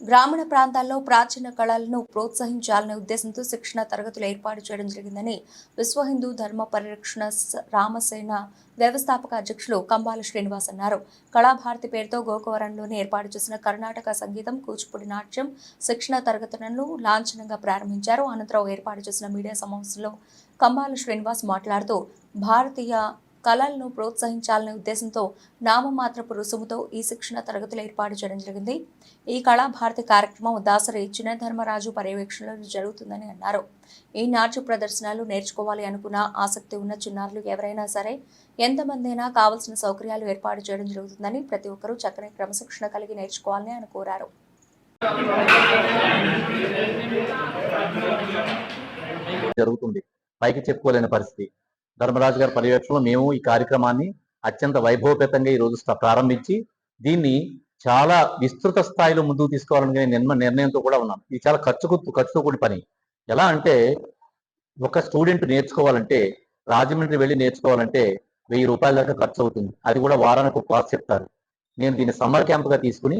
గ్రామీణ ప్రాంతాల్లో ప్రాచీన కళలను ప్రోత్సహించాలనే ఉద్దేశంతో శిక్షణ తరగతులు ఏర్పాటు చేయడం జరిగిందని విశ్వ హిందూ ధర్మ పరిరక్షణ రామసేన వ్యవస్థాపక అధ్యక్షులు కంబాల శ్రీనివాస్ అన్నారు. కళాభారతి పేరుతో గోకవరంలోని ఏర్పాటు చేసిన కర్ణాటక సంగీతం కూచిపూడి నాట్యం శిక్షణ తరగతులను లాంఛనంగా ప్రారంభించారు. అనంతరం ఏర్పాటు చేసిన మీడియా సమావేశంలో కంబాల శ్రీనివాస్ మాట్లాడుతూ భారతీయ కళలను ప్రోత్సహించాలనే ఉద్దేశంతో నామమాత్రపు రుసుముతో ఈ శిక్షణ తరగతులు ఏర్పాటు చేయడం జరిగింది. ఈ కళాభారతి కార్యక్రమం దాసరి చిన్నధర్మరాజు పర్యవేక్షణలో జరుగుతుందని అన్నారు. ఈ నాట్య ప్రదర్శనలు నేర్చుకోవాలి అనుకున్న ఆసక్తి ఉన్న చిన్నారులు ఎవరైనా సరే ఎంతమందైనా కావలసిన సౌకర్యాలు ఏర్పాటు చేయడం జరుగుతుందని ప్రతి ఒక్కరూ చక్కని క్రమశిక్షణ కలిగి నేర్చుకోవాలని ఆయన కోరారు. జరుగుతుంది. పైకి చెప్పుకోలేని పరిస్థితి. ధర్మరాజు గారి పర్యవేక్షణలో మేము ఈ కార్యక్రమాన్ని అత్యంత వైభవపేతంగా ఈ రోజు ప్రారంభించి దీన్ని చాలా విస్తృత స్థాయిలో ముందుకు తీసుకోవాలని నిర్మ నిర్ణయంతో కూడా ఉన్నాం ఇది చాలా ఖర్చుకు ఖర్చుతో కూడిన పని. ఎలా అంటే ఒక స్టూడెంట్ నేర్చుకోవాలంటే రాజమండ్రి వెళ్ళి నేర్చుకోవాలంటే వెయ్యి రూపాయల దాకా ఖర్చు అవుతుంది. అది కూడా వారానికి ఒక క్లాస్ చెప్తారు. నేను దీన్ని సమ్మర్ క్యాంప్గా తీసుకుని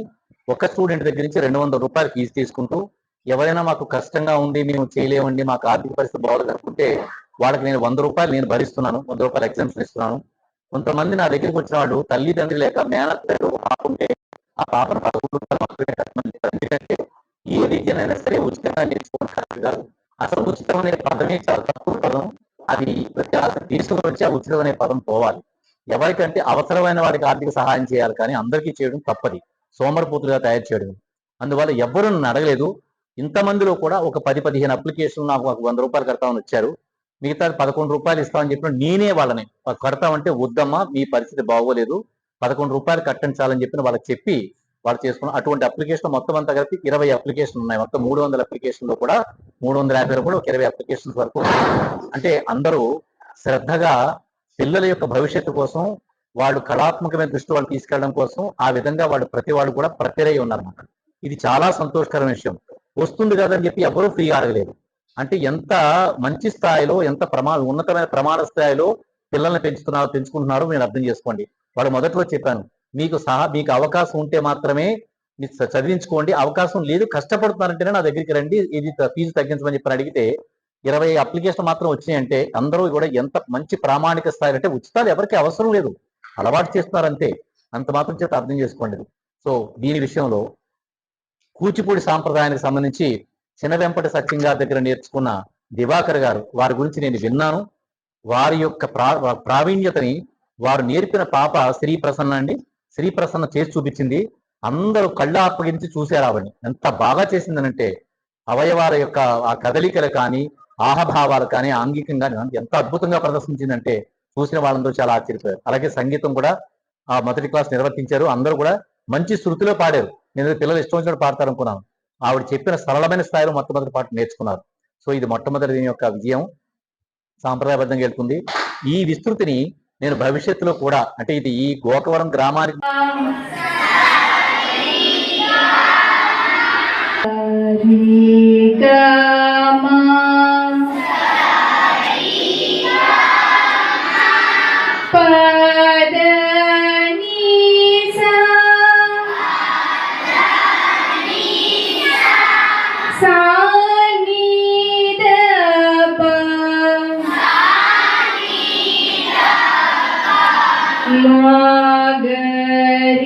ఒక స్టూడెంట్ దగ్గర నుంచి రెండు వందల రూపాయలు ఫీజు తీసుకుంటూ ఎవరైనా మాకు కష్టంగా ఉండి మేము చేయలేమండి మాకు ఆర్థిక పరిస్థితి బాగోదు అనుకుంటే వాళ్ళకి నేను వంద రూపాయలు నేను భరిస్తున్నాను వంద రూపాయలు ఎగ్జామ్షన్ ఇస్తున్నాను. కొంతమంది నా దగ్గరికి వచ్చిన వాళ్ళు తల్లిదండ్రి లేక మేనత్త ఒక ఆ పాపను పదకొండు రూపాయలు మాత్రమే కట్టమని ఎందుకంటే ఏ విద్యనైనా సరే ఉచితంగా నేర్చుకోవడం కరెక్ట్ కాదు. అసలు ఉచితం అనే పదమే చాలా తక్కువ పదం. అది తీసుకుని వచ్చి ఆ ఉచితం అనే పదం పోవాలి. ఎవరికంటే అవసరమైన వారికి ఆర్థిక సహాయం చేయాలి కానీ అందరికీ చేయడం తప్పది. సోమరపూతులుగా తయారు చేయడం. అందువల్ల ఎవ్వరూ నన్ను అడగలేదు. ఇంతమందిలో కూడా ఒక పది పదిహేను అప్లికేషన్ నాకు ఒక వంద రూపాయలు కడతామని వచ్చారు. మిగతా పదకొండు రూపాయలు ఇస్తామని చెప్పిన నేనే వాళ్ళని. కడతామంటే వద్దమ్మా మీ పరిస్థితి బాగోలేదు. పదకొండు రూపాయలు కట్టించాలని చెప్పిన వాళ్ళకి చెప్పి వాళ్ళు చేసుకున్న అటువంటి అప్లికేషన్ మొత్తం అంతా కలిపి ఇరవై అప్లికేషన్ ఉన్నాయి. మొత్తం మూడు వందల అప్లికేషన్లో కూడా మూడు వందల యాభై కూడా ఒక ఇరవై అప్లికేషన్స్ వరకు అంటే అందరూ శ్రద్ధగా పిల్లల యొక్క భవిష్యత్తు కోసం వాళ్ళు కళాత్మకమైన దృష్టి వాళ్ళు తీసుకెళ్ళడం కోసం ఆ విధంగా వాళ్ళు ప్రతి వాళ్ళు కూడా ప్రతిరై ఉన్నారన్నమాట. ఇది చాలా సంతోషకరమైన విషయం. వస్తుంది కదని చెప్పి ఎవరూ ఫ్రీ అడగలేదు. అంటే ఎంత మంచి స్థాయిలో ఎంత ప్రమా ఉన్నతమైన ప్రమాణ స్థాయిలో పిల్లల్ని పెంచుతున్నారో పెంచుకుంటున్నారో మీరు అర్థం చేసుకోండి. వాళ్ళు మొదట్లో చెప్పాను మీకు సహా మీకు అవకాశం ఉంటే మాత్రమే మీరు చదివించుకోండి. అవకాశం లేదు కష్టపడుతున్నారంటేనే నా దగ్గరికి రండి. ఇది ఫీజు తగ్గించమని చెప్పి అడిగితే ఇరవై అప్లికేషన్ మాత్రం వచ్చినాయంటే అందరూ కూడా ఎంత మంచి ప్రామాణిక స్థాయి అంటే ఉచితాలు ఎవరికి అవసరం లేదు. అలవాటు చేస్తున్నారంతే. అంత మాత్రం చేత అర్థం చేసుకోండి. సో దీని విషయంలో కూచిపూడి సాంప్రదాయానికి సంబంధించి చిన్న వెంపటి సత్యం గారి దగ్గర నేర్చుకున్న దివాకర్ గారు వారి గురించి నేను విన్నాను. వారి యొక్క ప్రా ప్రావీణ్యతని వారు నేర్పిన పాప శ్రీ ప్రసన్న అండి. శ్రీ ప్రసన్న చేసి చూపించింది. అందరూ కళ్ళు అప్పగించి చూసారు ఆవిడని. ఎంత బాగా చేసిందనంటే అవయవాల యొక్క ఆ కదలికలు కానీ ఆహభావాలు కానీ ఆంగికంగా ఎంత అద్భుతంగా ప్రదర్శించిందంటే చూసిన వాళ్ళందరూ చాలా ఆశ్చర్యపోయారు. అలాగే సంగీతం కూడా ఆ మొదటి క్లాస్ నిర్వర్తించారు. అందరూ కూడా మంచి శృతిలో పాడారు. నేను పిల్లలు ఇష్టం వచ్చినట్టు పాడతారు అనుకున్నాను ఆవిడ చెప్పిన సరళమైన స్థాయిలో మొట్టమొదటి పాట నేర్చుకున్నారు. సో ఇది మొట్టమొదటి దీని యొక్క విజయం. సాంప్రదాయబద్ధంగా వెళ్తుంది. ఈ విస్తృతిని నేను భవిష్యత్తులో కూడా అంటే ఇది ఈ గోకవరం గ్రామానికి Sama Gerisa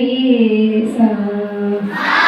Sama